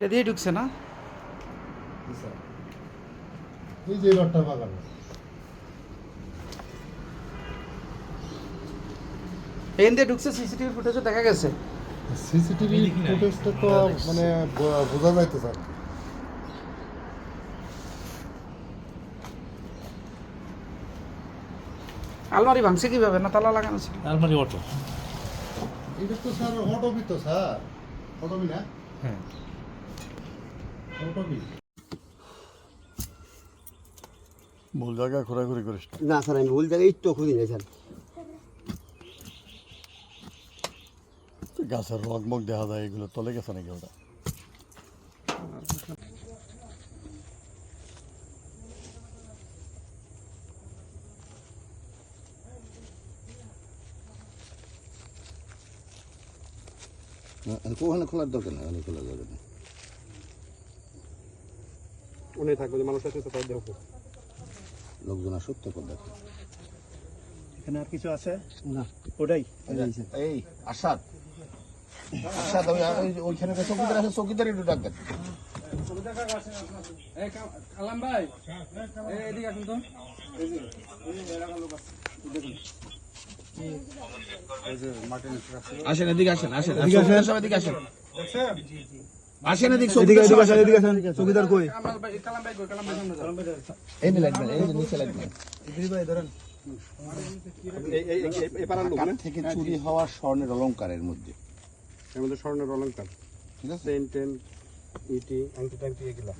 এটা দিয়ে ঢুকছে না? এই যে ঘরটা বাগানো। এখান দিয়ে ঢুকছে সিসিটিভি ফুটেজও দেখা গেছে। সিসিটিভি ফুটেজটা তো মানে বোঝা যাইতে স্যার আলমারি ভাঙছে কীভাবে? না তালা লাগানো ছিল? আলমারি অটো এটা তো স্যার অটোবি তো স্যার। অটোবি না? হ্যাঁ। ভুল জায়গায় ঘোরাঘুরি করিস না। না স্যার আমি ভুল জায়গায় একটু খুঁজি নাই স্যার। গাছের রগ মগ দেখা যায় এগুলো তলে গেছে নাকি ওটা? ওখানে খোলার দরকার নেই খোলার দরকার নেই। উনি থাকবে যে মানুষ আছে তো তাই দেখো লোকজন আসুক তো দেখো। এখানে আর কিছু আছে? না। ওটাই। এই আসাদ আসাদ ওই ওই- ওইখানে চৌকিদার আছে চৌকিদার একটু ডাক দেন। আলাম ভাই। এদিকে আসুন তো। আসেন এদিকে আসেন আসেন। সব এদিকে আসেন। আসেন এদিকে এদিকে এদিকে আসেন এদিকে আসেন চৌকিদার কই? কালাম ভাই কালাম ভাই কই? কালাম ভাই এই নি লাগবেন এই নিচে লাগবেন এই এই এই- এই পাড়ার লোক থেকে চুরি হওয়া স্বর্ণের অলংকারের মধ্যে? এর মধ্যে স্বর্ণের অলঙ্কার। ঠিক আছে? চেন টেন ইটি আংটি টাংটি এগুলা।